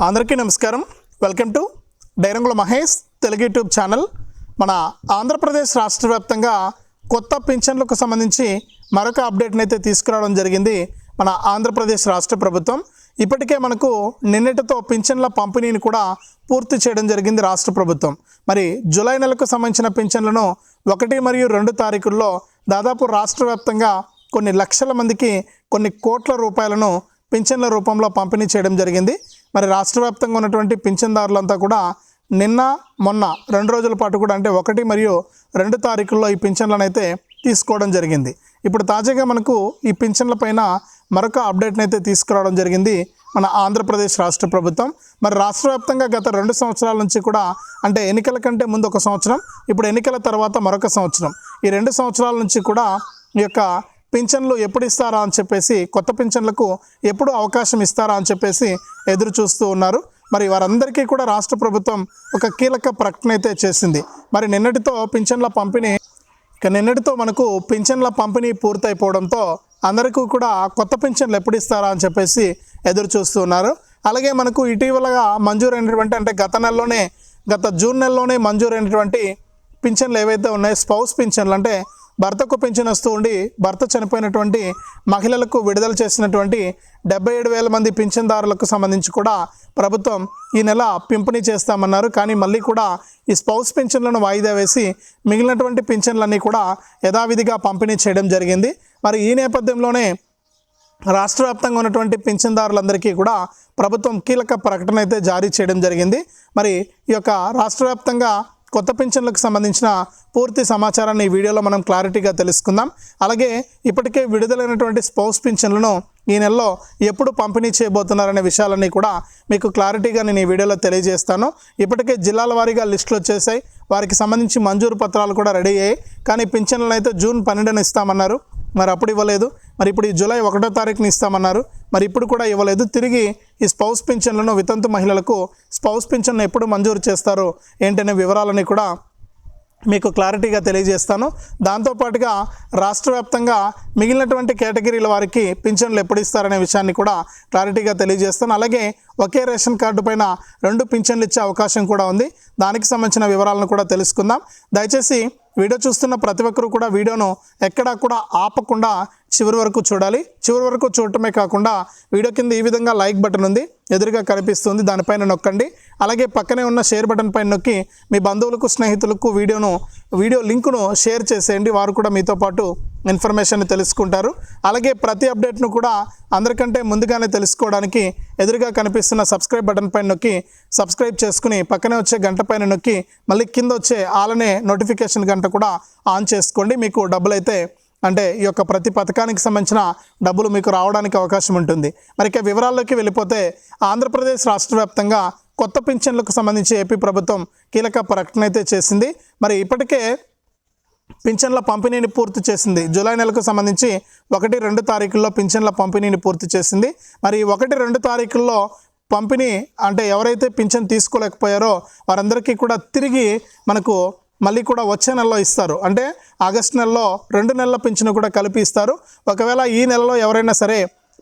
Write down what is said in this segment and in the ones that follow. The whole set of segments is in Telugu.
అందరికీ నమస్కారం. వెల్కమ్ టు డైరంగుల మహేష్ తెలుగు యూట్యూబ్ ఛానల్. మన ఆంధ్రప్రదేశ్ రాష్ట్ర వ్యాప్తంగా కొత్త పింఛన్లకు సంబంధించి మరొక అప్డేట్ని అయితే తీసుకురావడం జరిగింది మన ఆంధ్రప్రదేశ్ రాష్ట్ర ప్రభుత్వం. ఇప్పటికే మనకు నిన్నటితో పింఛన్ల పంపిణీని కూడా పూర్తి చేయడం జరిగింది రాష్ట్ర ప్రభుత్వం. మరి జూలై నెలకు సంబంధించిన పింఛన్లను ఒకటి మరియు రెండు తారీఖుల్లో దాదాపు రాష్ట్ర వ్యాప్తంగా కొన్ని లక్షల మందికి కొన్ని కోట్ల రూపాయలను పింఛన్ల రూపంలో పంపిణీ చేయడం జరిగింది. మరి రాష్ట్ర వ్యాప్తంగా ఉన్నటువంటి పింఛన్దారులంతా కూడా నిన్న మొన్న రెండు రోజుల పాటు కూడా అంటే ఒకటి మరియు రెండు తారీఖుల్లో ఈ పింఛన్లను అయితే తీసుకోవడం జరిగింది. ఇప్పుడు తాజాగా మనకు ఈ పింఛన్ల పైన మరొక అప్డేట్ని అయితే తీసుకురావడం జరిగింది మన ఆంధ్రప్రదేశ్ రాష్ట్ర ప్రభుత్వం. మరి రాష్ట్ర వ్యాప్తంగా గత రెండు సంవత్సరాల నుంచి కూడా అంటే ఎన్నికల కంటే ముందు ఒక సంవత్సరం ఇప్పుడు ఎన్నికల తర్వాత మరొక సంవత్సరం. ఈ రెండు సంవత్సరాల నుంచి కూడా ఈ యొక్క పింఛన్లు ఎప్పుడు ఇస్తారా అని చెప్పేసి కొత్త పింఛన్లకు ఎప్పుడు అవకాశం ఇస్తారా అని చెప్పేసి ఎదురు చూస్తూ ఉన్నారు. మరి వారందరికీ కూడా రాష్ట్ర ప్రభుత్వం ఒక కీలక ప్రకటన అయితే చేసింది. మరి నిన్నటితో పింఛన్ల పంపిణీ ఇక నిన్నటితో మనకు పింఛన్ల పంపిణీ పూర్తయిపోవడంతో అందరికీ కూడా కొత్త పింఛన్లు ఎప్పుడు ఇస్తారా అని చెప్పేసి ఎదురు చూస్తూ ఉన్నారు. అలాగే మనకు ఇటీవలగా మంజూరైనటువంటి అంటే గత నెలలోనే గత జూన్ నెలలోనే మంజూరైనటువంటి పింఛన్లు ఏవైతే ఉన్నాయో స్పౌస్ పింఛన్లు అంటే భర్తకు పింఛన్ వస్తూ ఉండి భర్త చనిపోయినటువంటి మహిళలకు విడుదల చేసినటువంటి డెబ్బై ఏడు వేల మంది పింఛన్దారులకు సంబంధించి కూడా ప్రభుత్వం ఈ నెల పింపిణీ చేస్తామన్నారు. కానీ మళ్ళీ కూడా ఈ స్పౌస్ పింఛన్లను వాయిదా వేసి మిగిలినటువంటి పింఛన్లన్నీ కూడా యథావిధిగా పంపిణీ చేయడం జరిగింది. మరి ఈ నేపథ్యంలోనే రాష్ట్ర వ్యాప్తంగా ఉన్నటువంటి పింఛన్దారులందరికీ కూడా ప్రభుత్వం కీలక ప్రకటన అయితే జారీ చేయడం జరిగింది. మరి ఈ యొక్క రాష్ట్ర వ్యాప్తంగా కొత్త పింఛన్లకు సంబంధించిన పూర్తి సమాచారాన్ని ఈ వీడియోలో మనం క్లారిటీగా తెలుసుకుందాం. అలాగే ఇప్పటికే విడుదలైనటువంటి స్పౌస్ పెన్షన్లను ఈ నెలలో ఎప్పుడు పంపిణీ చేయబోతున్నారనే విషయాలన్నీ కూడా మీకు క్లారిటీగా నేను ఈ వీడియోలో తెలియజేస్తాను. ఇప్పటికే జిల్లాల వారీగా లిస్టులు వచ్చేసాయి. వారికి సంబంధించి మంజూరు పత్రాలు కూడా రెడీ అయ్యాయి. కానీ పింఛన్లను అయితే జూన్ పన్నెండున ఇస్తామన్నారు. మరి అప్పుడు ఇవ్వలేదు. మరి ఇప్పుడు ఈ జూలై ఒకటో తారీఖుని ఇస్తామన్నారు. మరి ఇప్పుడు కూడా ఇవ్వలేదు. తిరిగి ఈ స్పౌస్ పింఛన్లను వితంతు మహిళలకు స్పౌస్ పింఛన్ను ఎప్పుడు మంజూరు చేస్తారు ఏంటనే వివరాలని కూడా మీకు క్లారిటీగా తెలియజేస్తాను. దాంతోపాటుగా రాష్ట్ర వ్యాప్తంగా మిగిలినటువంటి కేటగిరీల వారికి పింఛన్లు ఎప్పుడు ఇస్తారనే విషయాన్ని కూడా క్లారిటీగా తెలియజేస్తాను. అలాగే ఒకే రేషన్ కార్డు పైన రెండు పింఛన్లు ఇచ్చే అవకాశం కూడా ఉంది. దానికి సంబంధించిన వివరాలను కూడా తెలుసుకుందాం. దయచేసి వీడియో చూస్తున్న ప్రతి ఒక్కరూ కూడా వీడియోను ఎక్కడా కూడా ఆపకుండా చివరి వరకు చూడాలి. చివరి వరకు చూడటమే కాకుండా వీడియో కింద ఈ విధంగా లైక్ బటన్ ఉంది. ఎదురుగా కనిపిస్తుంది. దానిపైన నొక్కండి. అలాగే పక్కనే ఉన్న షేర్ బటన్ పైన నొక్కి మీ బంధువులకు స్నేహితులకు వీడియోను వీడియో లింకును షేర్ చేసేయండి. వారు కూడా మీతో పాటు ఇన్ఫర్మేషన్ తెలుసుకుంటారు. అలాగే ప్రతి అప్డేట్ను కూడా అందరికంటే ముందుగానే తెలుసుకోవడానికి ఎదురుగా కనిపిస్తున్న సబ్స్క్రైబ్ బటన్ పైన నొక్కి సబ్స్క్రైబ్ చేసుకుని పక్కనే వచ్చే గంట పైన నొక్కి మళ్ళీ కింద వచ్చే ఆలనే నోటిఫికేషన్ గంట కూడా ఆన్ చేసుకోండి. మీకు డబ్బులు అయితే అంటే ఈ యొక్క ప్రతి పథకానికి సంబంధించిన డబ్బులు మీకు రావడానికి అవకాశం ఉంటుంది. మరి ఇక వివరాల్లోకి వెళ్ళిపోతే ఆంధ్రప్రదేశ్ రాష్ట్ర వ్యాప్తంగా కొత్త పింఛన్లకు సంబంధించి ఏపీ ప్రభుత్వం కీలక ప్రకటన అయితే చేసింది. మరి ఇప్పటికే పింఛన్ల పంపిణీని పూర్తి చేసింది. జూలై నెలకు సంబంధించి ఒకటి రెండు తారీఖుల్లో పింఛన్ల పంపిణీని పూర్తి చేసింది. మరి ఒకటి రెండు తారీఖుల్లో పంపిణీ అంటే ఎవరైతే పింఛన్ తీసుకోలేకపోయారో వారందరికీ కూడా తిరిగి మనకు మళ్ళీ కూడా వచ్చే నెలలో ఇస్తారు. అంటే ఆగస్ట్ నెలలో రెండు నెలల పింఛను కూడా కలిపి ఇస్తారు. ఒకవేళ ఈ నెలలో ఎవరైనా సరే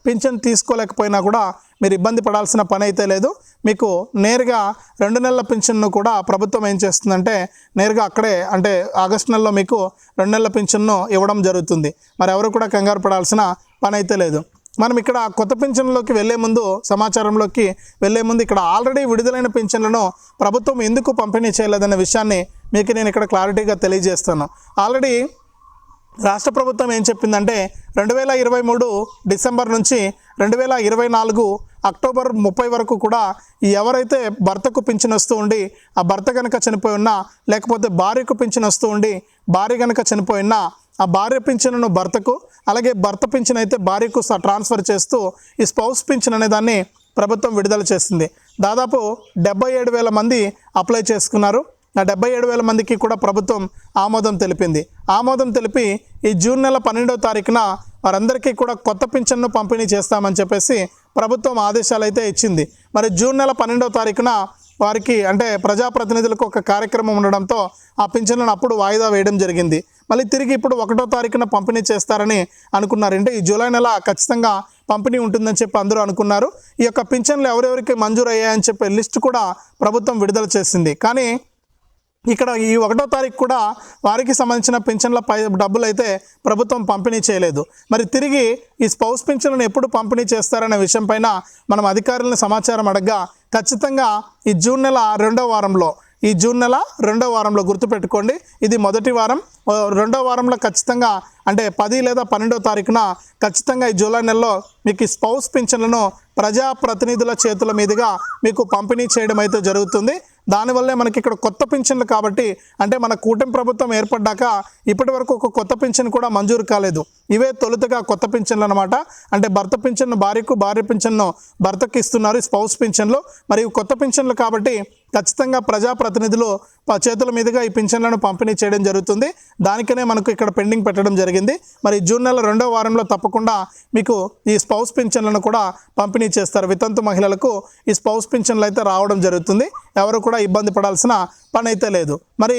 పింఛన్ తీసుకోలేకపోయినా కూడా మీరు ఇబ్బంది పడాల్సిన పని అయితే లేదు. మీకు నేరుగా రెండు నెలల పింఛన్ను కూడా ప్రభుత్వం ఏం చేస్తుందంటే నేరుగా అక్కడే అంటే ఆగస్ట్ నెలలో మీకు రెండు నెలల పింఛన్ను ఇవ్వడం జరుగుతుంది. మరి ఎవరు కూడా కంగారు పడాల్సిన పని అయితే లేదు. మనం ఇక్కడ కొత్త పింఛన్లోకి వెళ్ళే ముందు సమాచారంలోకి వెళ్ళే ముందు ఇక్కడ ఆల్రెడీ విడుదలైన పింఛన్లను ప్రభుత్వం ఎందుకు పంపిణీ చేయలేదనే విషయాన్ని మీకు నేను ఇక్కడ క్లారిటీగా తెలియజేస్తాను. ఆల్రెడీ రాష్ట్ర ప్రభుత్వం ఏం చెప్పిందంటే రెండు వేల ఇరవై మూడు డిసెంబర్ నుంచి రెండు వేల ఇరవై నాలుగు అక్టోబర్ ముప్పై వరకు కూడా ఎవరైతే భర్తకు పింఛన్ వస్తూ ఉండి ఆ భర్త కనుక చనిపోయి ఉన్నా లేకపోతే భార్యకు పింఛన్ వస్తూ ఉండి భార్య కనుక చనిపోయినా ఆ భార్య పింఛన్ను భర్తకు అలాగే భర్త పింఛన్ అయితే భార్యకు ట్రాన్స్ఫర్ చేస్తూ ఈ స్పౌస్ పింఛన్ అనే దాన్ని ప్రభుత్వం విడుదల చేసింది. దాదాపు డెబ్బై ఏడు వేల మంది అప్లై చేసుకున్నారు. డెబ్బై ఏడు వేల మందికి కూడా ప్రభుత్వం ఆమోదం తెలిపింది. ఆమోదం తెలిపి ఈ జూన్ నెల పన్నెండవ తారీఖున వారందరికీ కూడా కొత్త పింఛన్ను పంపిణీ చేస్తామని చెప్పేసి ప్రభుత్వం ఆదేశాలు అయితే ఇచ్చింది. మరి జూన్ నెల పన్నెండవ తారీఖున వారికి అంటే ప్రజాప్రతినిధులకు ఒక కార్యక్రమం ఉండడంతో ఆ పింఛన్లను అప్పుడు వాయిదా వేయడం జరిగింది. మళ్ళీ తిరిగి ఇప్పుడు ఒకటో తారీఖున పంపిణీ చేస్తారని అనుకున్నారు. అంటే ఈ జూలై నెల ఖచ్చితంగా పంపిణీ ఉంటుందని చెప్పి అందరూ అనుకున్నారు. ఈ యొక్క పింఛన్లు ఎవరెవరికి మంజూరు అయ్యాయని చెప్పే లిస్ట్ కూడా ప్రభుత్వం విడుదల చేసింది. కానీ ఇక్కడ ఈ ఒకటో తారీఖు కూడా వారికి సంబంధించిన పింఛన్ల పై డబ్బులు అయితే ప్రభుత్వం పంపిణీ చేయలేదు. మరి తిరిగి ఈ స్పౌస్ పింఛన్లను ఎప్పుడు పంపిణీ చేస్తారనే విషయంపైన మనం అధికారులను సమాచారం అడగగా ఖచ్చితంగా ఈ జూన్ నెల రెండో వారంలో ఈ జూన్ నెల రెండో వారంలో గుర్తుపెట్టుకోండి. ఇది మొదటి వారం. రెండో వారంలో ఖచ్చితంగా అంటే పది లేదా పన్నెండో తారీఖున ఖచ్చితంగా ఈ జూలై నెలలో మీకు ఈ స్పౌస్ పింఛన్లను ప్రజాప్రతినిధుల చేతుల మీదుగా మీకు పంపిణీ చేయడం అయితే జరుగుతుంది. దానివల్లే మనకి ఇక్కడ కొత్త పింఛన్లు కాబట్టి అంటే మన కూటమి ప్రభుత్వం ఏర్పడ్డాక ఇప్పటి వరకు ఒక కొత్త పింఛన్ కూడా మంజూరు కాలేదు. ఇవే తొలుతగా కొత్త పింఛన్లు అనమాట అంటే భర్త పింఛన్ను భార్యకు భార్య పింఛన్ను భర్తకి ఇస్తున్నారు స్పౌస్ పింఛన్లు. మరియు కొత్త పింఛన్లు కాబట్టి ఖచ్చితంగా ప్రజాప్రతినిధులు చేతుల మీదుగా ఈ పింఛన్లను పంపిణీ చేయడం జరుగుతుంది. దానికనే మనకు ఇక్కడ పెండింగ్ పెట్టడం జరిగింది. మరి జూన్ నెల రెండో వారంలో తప్పకుండా మీకు ఈ స్పౌస్ పింఛన్లను కూడా పంపిణీ చేస్తారు. వితంతు మహిళలకు ఈ స్పౌస్ పింఛన్లు అయితే రావడం జరుగుతుంది. ఎవరు కూడా ఇబ్బంది పడాల్సిన పని అయితే లేదు. మరి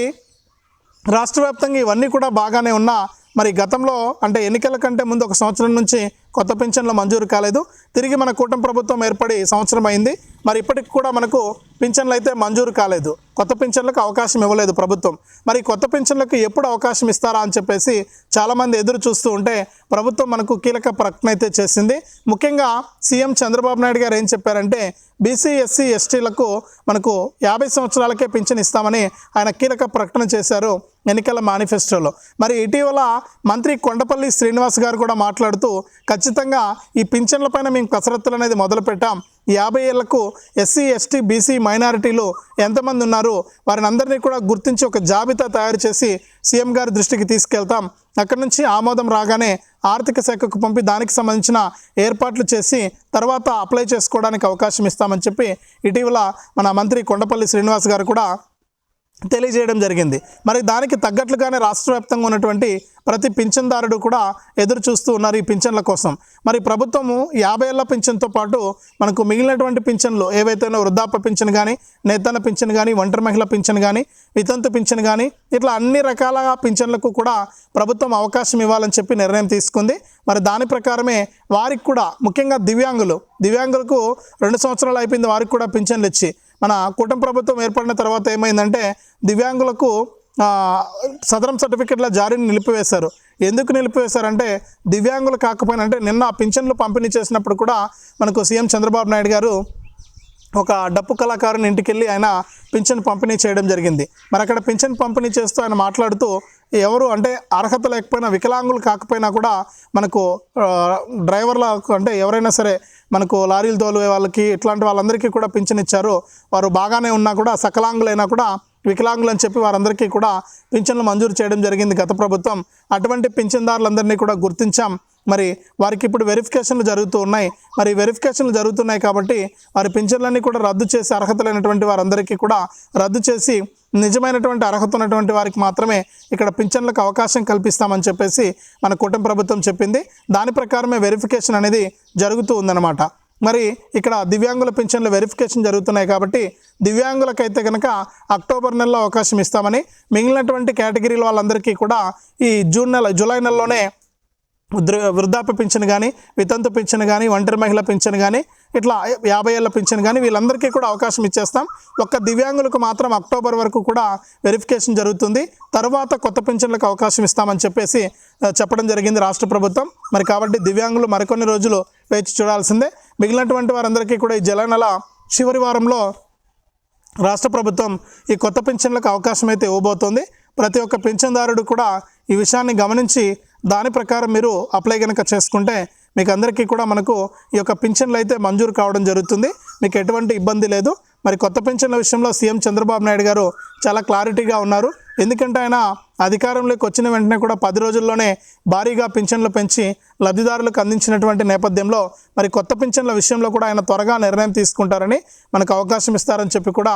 రాష్ట్ర వ్యాప్తంగా ఇవన్నీ కూడా బాగానే ఉన్నా మరి గతంలో అంటే ఎన్నికల కంటే ముందు ఒక సంవత్సరం నుంచి కొత్త పింఛన్లు మంజూరు కాలేదు. తిరిగి మన కూటమి ప్రభుత్వం ఏర్పడి సంవత్సరం అయింది మరి ఇప్పటికి కూడా మనకు పింఛన్లు అయితే మంజూరు కాలేదు. కొత్త పింఛన్లకు అవకాశం ఇవ్వలేదు ప్రభుత్వం. మరి కొత్త పింఛన్లకు ఎప్పుడు అవకాశం ఇస్తారా అని చెప్పేసి చాలామంది ఎదురు చూస్తూ ఉంటే ప్రభుత్వం మనకు కీలక ప్రకటన అయితే చేసింది. ముఖ్యంగా సీఎం చంద్రబాబు నాయుడు గారు ఏం చెప్పారంటే బీసీ ఎస్సీ ఎస్టీలకు మనకు యాభై సంవత్సరాలకే పింఛన్ ఇస్తామని ఆయన కీలక ప్రకటన చేశారు ఎన్నికల మేనిఫెస్టోలో. మరి ఇటీవల మంత్రి కొండపల్లి శ్రీనివాస్ గారు కూడా మాట్లాడుతూ ఖచ్చితంగా ఈ పింఛన్లపైన మేము కసరత్తులు అనేది మొదలు పెట్టాం. యాభై ఏళ్ళకు ఎస్సీ ఎస్టీ బీసీ మైనారిటీలు ఎంతమంది ఉన్నారు? వారిని అందరినీ కూడా గుర్తించి ఒక జాబితా తయారు చేసి సీఎం గారి దృష్టికి తీసుకెళ్తాం. అక్కడి నుంచి ఆమోదం రాగానే ఆర్థిక శాఖకు పంపి దానికి సంబంధించిన ఏర్పాట్లు చేసి తర్వాత అప్లై చేసుకోవడానికి అవకాశం ఇస్తామని చెప్పి ఇటీవల మన మంత్రి కొండపల్లి శ్రీనివాస్ గారు కూడా తెలియజేయడం జరిగింది. మరి దానికి తగ్గట్లుగానే రాష్ట్ర వ్యాప్తంగా ఉన్నటువంటి ప్రతి పింఛన్దారుడు కూడా ఎదురు చూస్తూ ఉన్నారు ఈ పింఛన్ల కోసం. మరి ప్రభుత్వము యాభై ఏళ్ళ పింఛన్తో పాటు మనకు మిగిలినటువంటి పింఛన్లు ఏవైతే వృద్ధాప్య పింఛన్ కానీ నేతన్న పింఛన్ కానీ ఒంటరి మహిళ పింఛన్ కానీ వితంతు పింఛన్ కానీ ఇట్లా అన్ని రకాల పింఛన్లకు కూడా ప్రభుత్వం అవకాశం ఇవ్వాలని చెప్పి నిర్ణయం తీసుకుంది. మరి దాని ప్రకారమే వారికి కూడా ముఖ్యంగా దివ్యాంగులు దివ్యాంగులకు రెండు సంవత్సరాలు అయిపోయింది వారికి కూడా పింఛన్లు ఇచ్చి. మన కూటమి ప్రభుత్వం ఏర్పడిన తర్వాత ఏమైందంటే దివ్యాంగులకు సదరం సర్టిఫికెట్ల జారీని నిలిపివేశారు. ఎందుకు నిలిపివేశారంటే దివ్యాంగులు కాకపోయినా అంటే నిన్న పింఛన్లు పంపిణీ చేసినప్పుడు కూడా మనకు సీఎం చంద్రబాబు నాయుడు గారు ఒక డప్పు కళాకారుని ఇంటికి వెళ్ళి ఆయన పింఛన్ పంపిణీ చేయడం జరిగింది. మరి అక్కడ పింఛన్ పంపిణీ చేస్తూ ఆయన మాట్లాడుతూ ఎవరు అంటే అర్హత లేకపోయినా వికలాంగులు కాకపోయినా కూడా మనకు డ్రైవర్లకు డ్రైవర్ల అంటే ఎవరైనా సరే మనకు లారీలు తోలే వాళ్ళకి ఇట్లాంటి వాళ్ళందరికీ కూడా పింఛన్ ఇచ్చారు. వారు బాగానే ఉన్నా కూడా సకలాంగులైనా కూడా వికలాంగులు అని చెప్పి వారందరికీ కూడా పింఛన్లు మంజూరు చేయడం జరిగింది గత ప్రభుత్వం. అటువంటి పింఛన్దారులందరినీ కూడా గుర్తించాం. మరి వారికి ఇప్పుడు వెరిఫికేషన్లు జరుగుతూ ఉన్నాయి. మరి వెరిఫికేషన్లు జరుగుతున్నాయి కాబట్టి వారి పింఛన్లన్నీ కూడా రద్దు చేసి అర్హత లేనటువంటి వారందరికీ కూడా రద్దు చేసి నిజమైనటువంటి అర్హత ఉన్నటువంటి వారికి మాత్రమే ఇక్కడ పింఛన్లకు అవకాశం కల్పిస్తామని చెప్పేసి మన కూటమి ప్రభుత్వం చెప్పింది. దాని ప్రకారమే వెరిఫికేషన్ అనేది జరుగుతూ ఉందన్నమాట. మరి ఇక్కడ దివ్యాంగుల పింఛన్ల వెరిఫికేషన్ జరుగుతున్నాయి కాబట్టి దివ్యాంగులకైతే కనుక అక్టోబర్ నెలలో అవకాశం ఇస్తామని మిగిలినటువంటి కేటగిరీల వాళ్ళందరికీ కూడా ఈ జూన్ నెల జూలై నెలలోనే వృద్ధ- వృద్ధాప్య పింఛన్ కానీ వితంతు పింఛన్ కానీ ఒంటరి మహిళ పింఛన్ కానీ ఇట్లా యాభై ఏళ్ళ పింఛన్ కానీ వీళ్ళందరికీ కూడా అవకాశం ఇచ్చేస్తాం. ఒక్క దివ్యాంగులకు మాత్రం అక్టోబర్ వరకు కూడా వెరిఫికేషన్ జరుగుతుంది. తర్వాత కొత్త పింఛన్లకు అవకాశం ఇస్తామని చెప్పేసి చెప్పడం జరిగింది రాష్ట్ర ప్రభుత్వం. మరి కాబట్టి దివ్యాంగులు మరికొన్ని రోజులు వేచి చూడాల్సిందే. మిగిలినటువంటి వారందరికీ కూడా ఈ జల నెల చివరి వారంలో రాష్ట్ర ప్రభుత్వం ఈ కొత్త పింఛన్లకు అవకాశం అయితే ఇవ్వబోతోంది. ప్రతి ఒక్క పింఛన్దారుడు కూడా ఈ విషయాన్ని గమనించి దాని ప్రకారం మీరు అప్లై కనుక చేసుకుంటే మీకు అందరికీ కూడా మనకు ఈ యొక్క పింఛన్లు అయితే మంజూరు కావడం జరుగుతుంది. మీకు ఎటువంటి ఇబ్బంది లేదు. మరి కొత్త పింఛన్ల విషయంలో సీఎం చంద్రబాబు నాయుడు గారు చాలా క్లారిటీగా ఉన్నారు. ఎందుకంటే ఆయన అధికారంలోకి వచ్చిన వెంటనే కూడా పది రోజుల్లోనే భారీగా పింఛన్లు పెంచి లబ్ధిదారులకు అందించినటువంటి నేపథ్యంలో మరి కొత్త పింఛన్ల విషయంలో కూడా ఆయన త్వరగా నిర్ణయం తీసుకుంటారని మనకు అవకాశం ఇస్తారని చెప్పి కూడా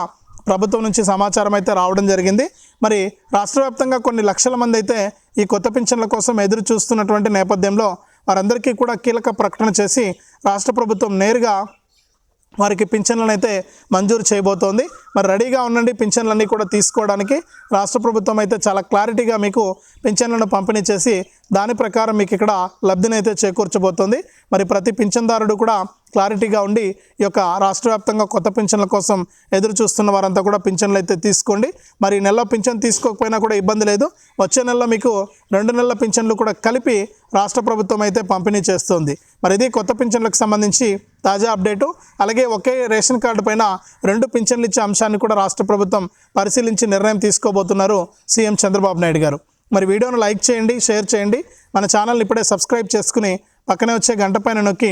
ప్రభుత్వం నుంచి సమాచారం అయితే రావడం జరిగింది. మరి రాష్ట్ర వ్యాప్తంగా కొన్ని లక్షల మంది అయితే ఈ కొత్త పింఛన్ల కోసం ఎదురు చూస్తున్నటువంటి నేపథ్యంలో వారందరికీ కూడా కీలక ప్రకటన చేసి రాష్ట్ర ప్రభుత్వం నేరుగా వారికి పింఛన్లను అయితే మంజూరు చేయబోతోంది. మరి రెడీగా ఉండండి పింఛన్లన్నీ కూడా తీసుకోవడానికి. రాష్ట్ర ప్రభుత్వం అయితే చాలా క్లారిటీగా మీకు పింఛన్లను పంపిణీ చేసి దాని ప్రకారం మీకు ఇక్కడ లబ్ధిని అయితే చేకూర్చబోతోంది. మరి ప్రతి పింఛన్దారుడు కూడా క్లారిటీగా ఉండి ఈ యొక్క రాష్ట్ర వ్యాప్తంగా కొత్త పింఛన్ల కోసం ఎదురు చూస్తున్న వారంతా కూడా పింఛన్లు అయితే తీసుకోండి. మరి ఈ నెలలో పింఛన్ తీసుకోకపోయినా కూడా ఇబ్బంది లేదు. వచ్చే నెలలో మీకు రెండు నెలల పింఛన్లు కూడా కలిపి రాష్ట్ర ప్రభుత్వం అయితే పంపిణీ చేస్తుంది. మరి ఇది కొత్త పింఛన్లకు సంబంధించి తాజా అప్డేటు. అలాగే ఒకే రేషన్ కార్డు పైన రెండు పింఛన్లు ఇచ్చే అంశాన్ని కూడా రాష్ట్ర ప్రభుత్వం పరిశీలించి నిర్ణయం తీసుకోబోతున్నారు సీఎం చంద్రబాబు నాయుడు గారు. మరి వీడియోను లైక్ చేయండి షేర్ చేయండి. మన ఛానల్ని ఇప్పుడే సబ్స్క్రైబ్ చేసుకుని పక్కనే వచ్చే గంట పైన నొక్కి